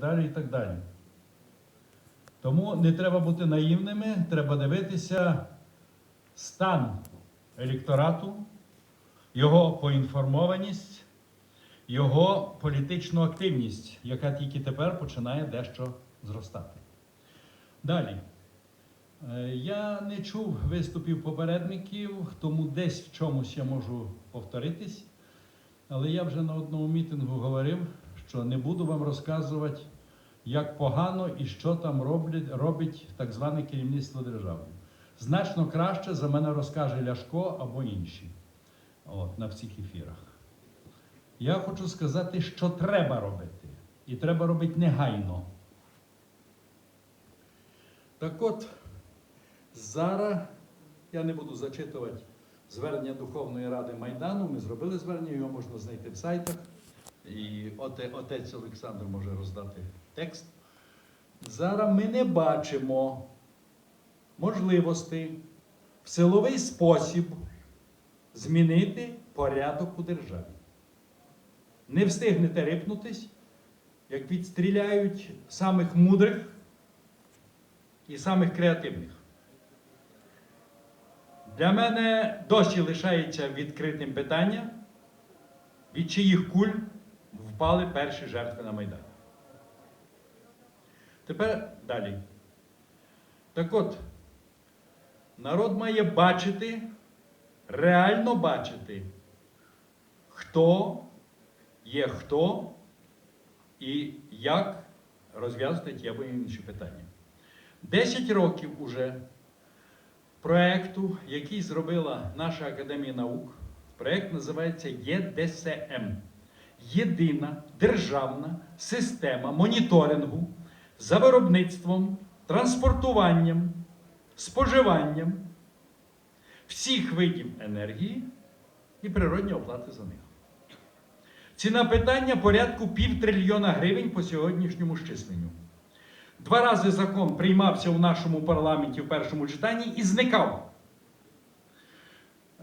далі, і так далі. Тому не треба бути наївними, треба дивитися стан електорату, його поінформованість, його політичну активність, яка тільки тепер починає дещо зростати. Далі. Е, Я не чув виступів попередників, тому десь в чомусь я можу повторитись. Але я вже на одному мітингу говорив, що не буду вам розказувати, як погано і що там роблять, робить так зване керівництво держави. Значно краще за мене розкаже Ляшко або інші от, на всіх ефірах. Я хочу сказати, що треба робити. І треба робити негайно. Так от, зараз я не буду зачитувати звернення Духовної Ради Майдану. Ми зробили звернення, його можна знайти в сайтах. І оте- отець Олександр може роздати текст. Зараз ми не бачимо можливості в силовий спосіб змінити порядок у державі. Не встигнете рипнутись, як відстріляють самих мудрих і самих креативних. Для мене досі лишається відкритим питання, від чиїх куль впали перші жертви на Майдані. Тепер далі. Так от, народ має бачити, реально бачити, хто є хто і як розв'язати ті або інші питання. Десять років уже проекту, який зробила наша Академія наук. Проект називається ЄДСМ. Єдина державна система моніторингу за виробництвом, транспортуванням, споживанням всіх видів енергії і природні оплати за них. Ціна питання порядку півтрильйона гривень по сьогоднішньому щисленню. Два рази закон приймався у нашому парламенті в першому читанні і зникав.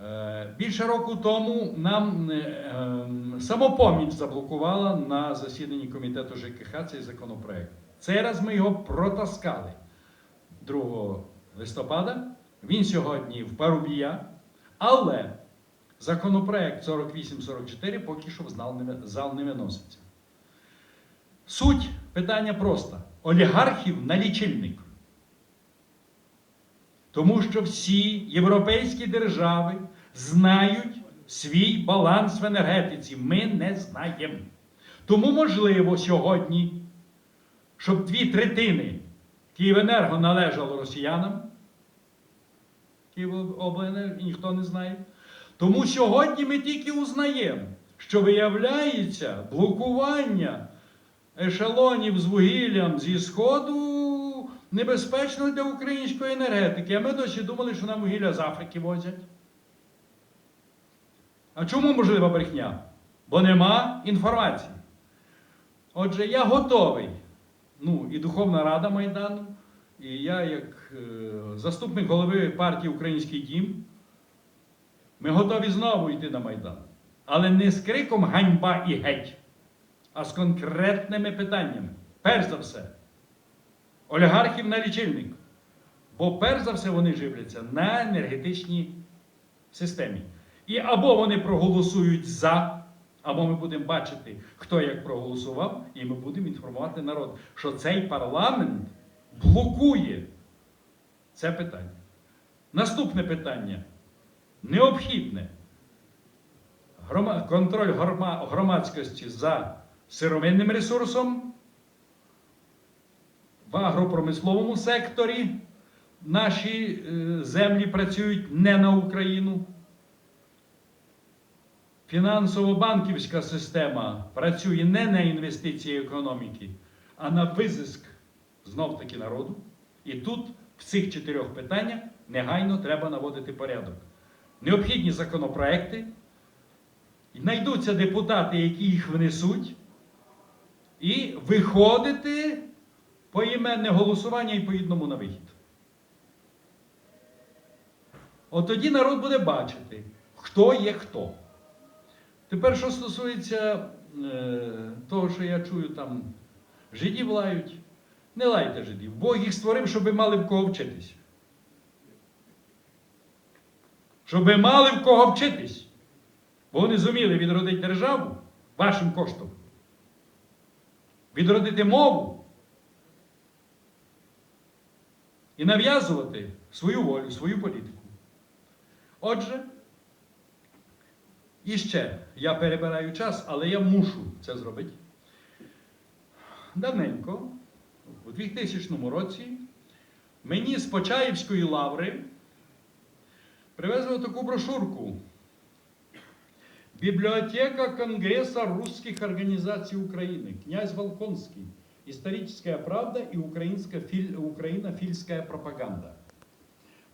Е, Більше року тому нам е, ем, самопоміч заблокувала на засіданні комітету ЖКХ цей законопроект. Цей раз ми його протаскали 2 листопада. Він сьогодні в Парубія, але законопроект 4844 поки що в зал не, виноситься. Суть питання проста: олігархів на лічильник. Тому що всі європейські держави знають свій баланс в енергетиці. Ми не знаємо. Тому можливо сьогодні, щоб дві третини Київенерго належало росіянам. Київобленерго ніхто не знає. Тому сьогодні ми тільки узнаємо, що виявляється блокування ешелонів з вугіллям зі Сходу небезпечно для української енергетики. А ми досі думали, що нам вугілля з Африки возять. А чому можлива брехня? Бо нема інформації. Отже, я готовий. Ну, і Духовна Рада Майдану, і я, як е, заступник голови партії Український дім, ми готові знову йти на Майдан. Але не з криком ганьба і геть, а з конкретними питаннями. Перш за все, олігархів на лічильник. Бо перш за все вони живляться на енергетичній системі. І або вони проголосують за, або ми будемо бачити, хто як проголосував, і ми будемо інформувати народ, що цей парламент блокує це питання. Наступне питання необхідне. Контроль громадськості за сировинним ресурсом в агропромисловому секторі наші е, землі працюють не на Україну. Фінансово-банківська система працює не на інвестиції економіки, а на визиск знов-таки народу. І тут в цих чотирьох питаннях негайно треба наводити порядок. Необхідні законопроекти, знайдуться депутати, які їх внесуть, і виходити поіменне голосування і по одному на вихід. От тоді народ буде бачити, хто є хто. Тепер, що стосується е, того, що я чую там Жидів лають. Не лайте жидів. Бог їх створив, щоб ви мали в кого вчитись. Щоб мали в кого вчитись. Бо вони зуміли відродити державу вашим коштом. Відродити мову. І нав'язувати свою волю, свою політику. Отже, і ще я перебираю час, але я мушу це зробити. Давненько, у 2000 році, мені з Почаївської лаври привезли таку брошурку. Библиотека Конгресса русских организаций Украины. Князь Волконский. Историческая правда и українська філь... українофільська пропаганда.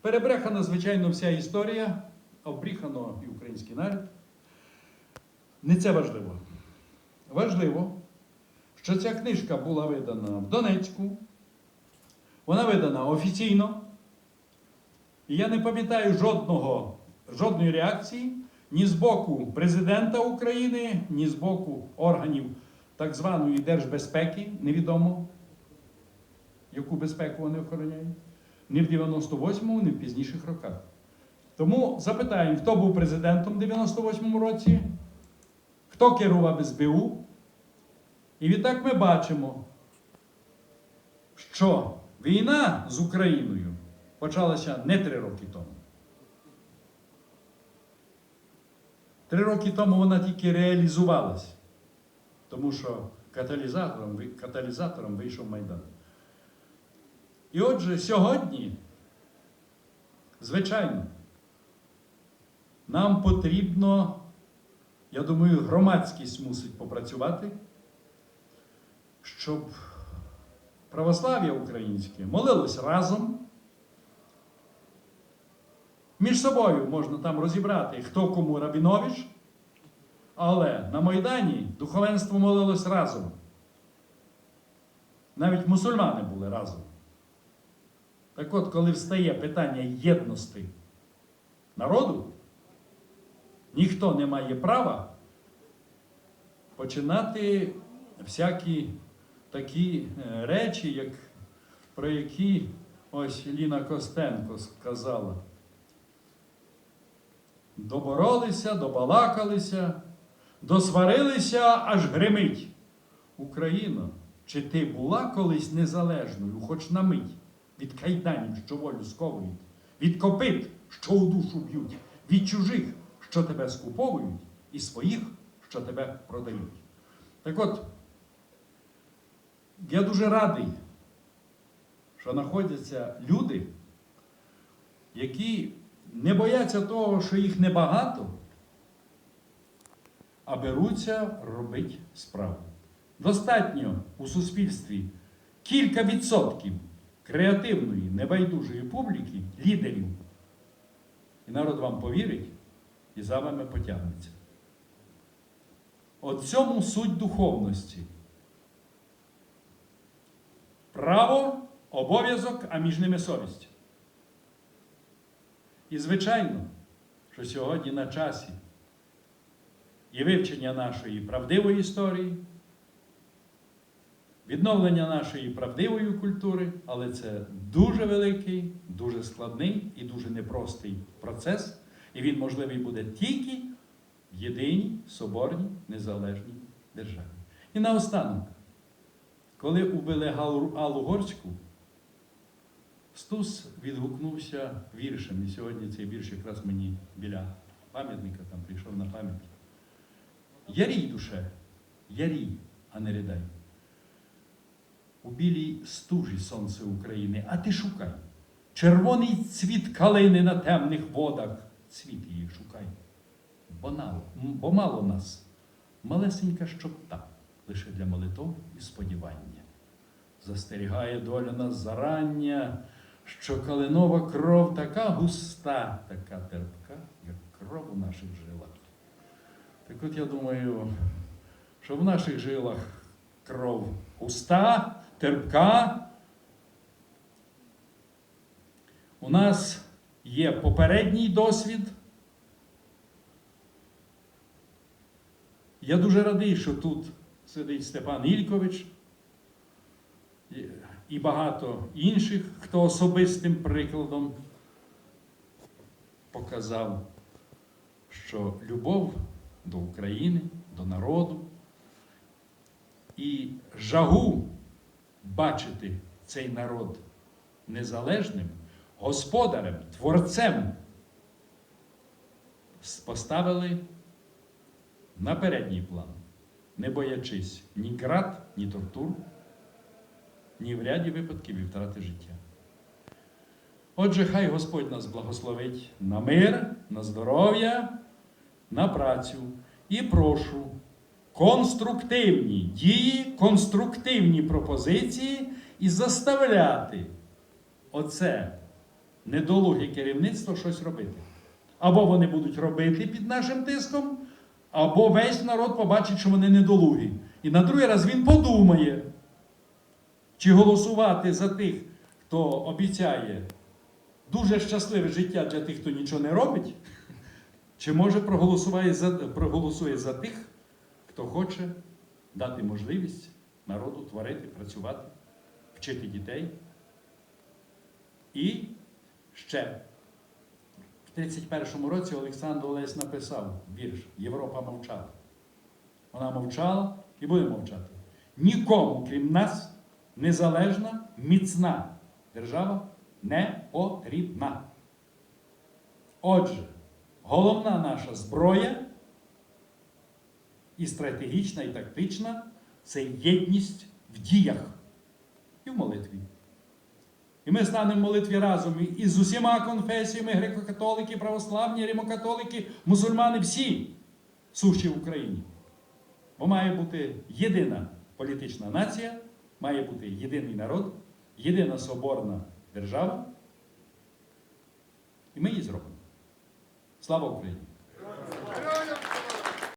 Перебрехана, звичайно, вся історія, обріхано і український народ. Не це важливо. Важливо, що ця книжка була видана в Донецьку. Вона видана офіційно. І я не пам'ятаю жодного, жодної реакції ні з боку президента України, ні з боку органів так званої держбезпеки, невідомо, яку безпеку вони охороняють, ні в 98-му, ні в пізніших роках. Тому запитаємо, хто був президентом в 98-му році, хто керував СБУ. І відтак ми бачимо, що війна з Україною почалася не три роки тому. Три роки тому вона тільки реалізувалась, тому що каталізатором, каталізатором вийшов Майдан. І отже, сьогодні, звичайно, нам потрібно, я думаю, громадськість мусить попрацювати, щоб православ'я українське молилось разом. Між собою можна там розібрати, хто кому Рабінович, але на Майдані духовенство молилось разом. Навіть мусульмани були разом. Так от, коли встає питання єдності народу, ніхто не має права починати всякі такі е, речі, як, про які ось Ліна Костенко сказала. Доборолися, добалакалися, досварилися, аж гримить. Україно, чи ти була колись незалежною, хоч на мить, від кайданів, що волю сковують, від копит, що у душу б'ють, від чужих, що тебе скуповують, і своїх, що тебе продають. Так от, я дуже радий, що знаходяться люди, які не бояться того, що їх небагато, а беруться робити справу. Достатньо у суспільстві кілька відсотків креативної, небайдужої публіки, лідерів. І народ вам повірить і за вами потягнеться. От цьому суть духовності. Право, обов'язок, а між ними совість. І звичайно, що сьогодні на часі і вивчення нашої правдивої історії, відновлення нашої правдивої культури, але це дуже великий, дуже складний і дуже непростий процес, і він можливий буде тільки в єдиній соборній незалежній державі. І наостанок, коли убили Аллу Горську, Стус відгукнувся віршем. І сьогодні цей вірш якраз мені біля пам'ятника там прийшов на пам'ять. Ярій душе, ярій, а не ридай. У білій стужі сонце України, а ти шукай. Червоний цвіт калини на темних водах, цвіт її шукай. Бо, нало, бо мало нас, малесенька щопта, лише для молитов і сподівання. Застерігає доля нас зарання, що калинова кров така густа, така терпка, як кров у наших жилах. Так от я думаю, що в наших жилах кров густа, терпка. У нас є попередній досвід. Я дуже радий, що тут сидить Степан Ількович, і- багато інших, хто особистим прикладом показав, що любов до України, до народу і жагу бачити цей народ незалежним, господарем, творцем поставили на передній план, не боячись ні град, ні тортур, ні в ряді випадків і втрати життя. Отже, хай Господь нас благословить на мир, на здоров'я, на працю і прошу конструктивні дії, конструктивні пропозиції і заставляти оце недолуге керівництво щось робити. Або вони будуть робити під нашим тиском, або весь народ побачить, що вони недолугі. І на другий раз він подумає, чи голосувати за тих, хто обіцяє дуже щасливе життя для тих, хто нічого не робить, чи може проголосує за, проголосує за тих, хто хоче дати можливість народу творити, працювати, вчити дітей. І ще в 31-му році Олександр Олесь написав вірш Європа мовчала. Вона мовчала і буде мовчати. Нікому, крім нас, незалежна, міцна держава не потрібна. Отже, головна наша зброя і стратегічна, і тактична це єдність в діях і в молитві. І ми станемо в молитві разом і- з усіма конфесіями, греко-католики, православні, римокатолики, мусульмани, всі сущі в Україні. Бо має бути єдина політична нація, має бути єдиний народ, єдина соборна держава. І ми її зробимо. Слава Україні!